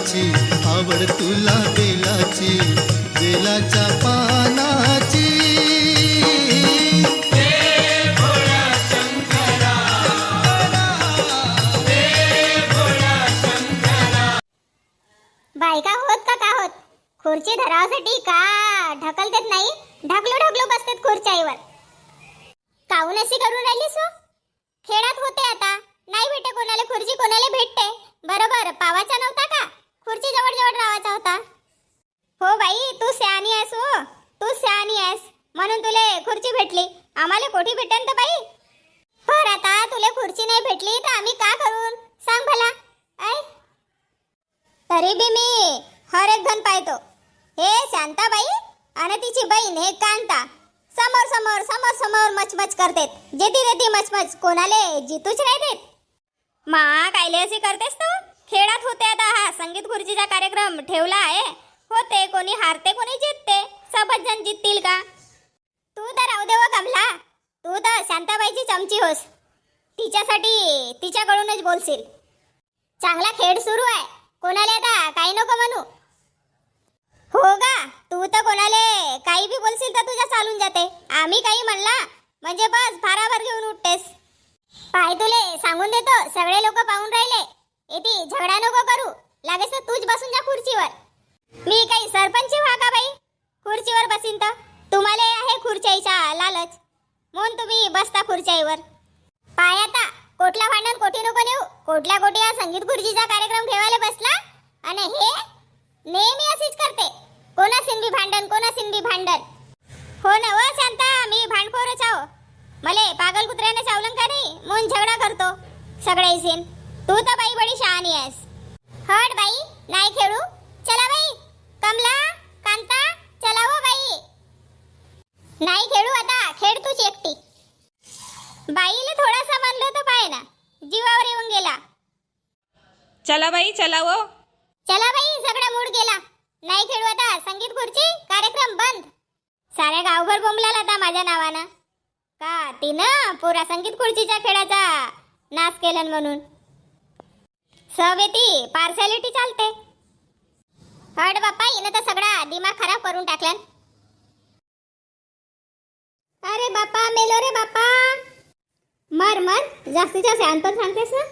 फुलाची आवड तुला बेलाची बेलाच्या पानाची. बायका होत का का होत? खुर्ची धरावासाठी का ढकलतेत नाही? ढकलो ढकलो बसतेत खुर्च्याईवर काऊन अशी करून राहिलीस खेळात होते आता. नाही भेटे कोणाला खुर्ची कोणाला भेटते? बरोबर पावाचा नव्हता का खुर्ची जवळ जवळ राहायचा होता हो बाई तू शहाणी आहेस हो. तू शहाणी आहेस. म्हणून तुले खुर्ची भेटली. आम्हाला कोठी भेटेल तर बाई? पर आता तुले खुर्ची नाही भेटली तर आम्ही का करून? सांग भला. ऐ. तरी बी मी हर एक घन पाहतो. हे शांताबाई आणि तिची बहीण हे कांता. समोर समोर समोर समोर मचमच करतेत. जेती रेती मचमच कोणाले जितूच नाही देत. मा कायले असे करतेस तू? खेळात होते आता हा संगीत खुर्चीचा कार्यक्रम ठेवला आहे. होते कोणी हारते कोणी जितते सबच जण जिततील का? तू तर राहू दे व कमला. तू तर शांताबाईची चमची होस. तिच्यासाठी तिच्याकडूनच बोलशील. चांगला खेळ सुरू आहे. कोणाला आता काही नको म्हणू. हो का? तू तर कोणाले काही बी बोलशील तर तुझ्या चालून जाते. आम्ही काही म्हणला? म्हणजे बस भाराभर घेऊन उठतेस. पाय तुले सांगून देतो सगळे लोक पाहून राहिले. येते झगडा नको करू. लागेच तर तूच बसून जा खुर्चीवर मी काही सरपंच व्हा का बाई खुर्चीवर बसीन तर तुम्हाला आहे खुर्च्याईचा लालच. म्हणून तुम्ही बसता खुर्च्याईवर पाय आता कोटला भांडण कोठी नको नेऊ कोटल्या कोटी हा संगीत खुर्चीचा कार्यक्रम ठेवायला बसला? आणि हे नेहमी अशीच करते. कोणा सिंधी भांडण कोणा सिंधी भांडण? हो ना व हो, शांता मी भांडखोरच आहो. मले पागल कुत्र्याने चावलं का नाही? म्हणून झगडा करतो. सगळे इसीन तू तर बाई बडी शहाणी आहेस. हट बाई नाही खेळू. चला बाई कमला कांता चला हो बाई नाही खेळू आता खेळ तूच एकटी बाईले थोडासा म्हणलं तर पाय ना जीवावर येऊन गेला. चला बाई चला वो चला बाई सगळा मूड गेला. नाही खेळू आता. संगीत खुर्ची कार्यक्रम बंद. साऱ्या गावभर बोंबलाल आता माझ्या नावानं. का तिनं पुरा संगीत खुर्चीच्या खेळाचा नाश केलन म्हणून. सवेती पार्सॅलिटी चालते. हट बाप्पा हिनं तर सगळा दिमाग खराब करून टाकलन अरे बाप्पा मेलो रे बाप्पा. मर जास्तीत जास्त शांत सांगतेस ना?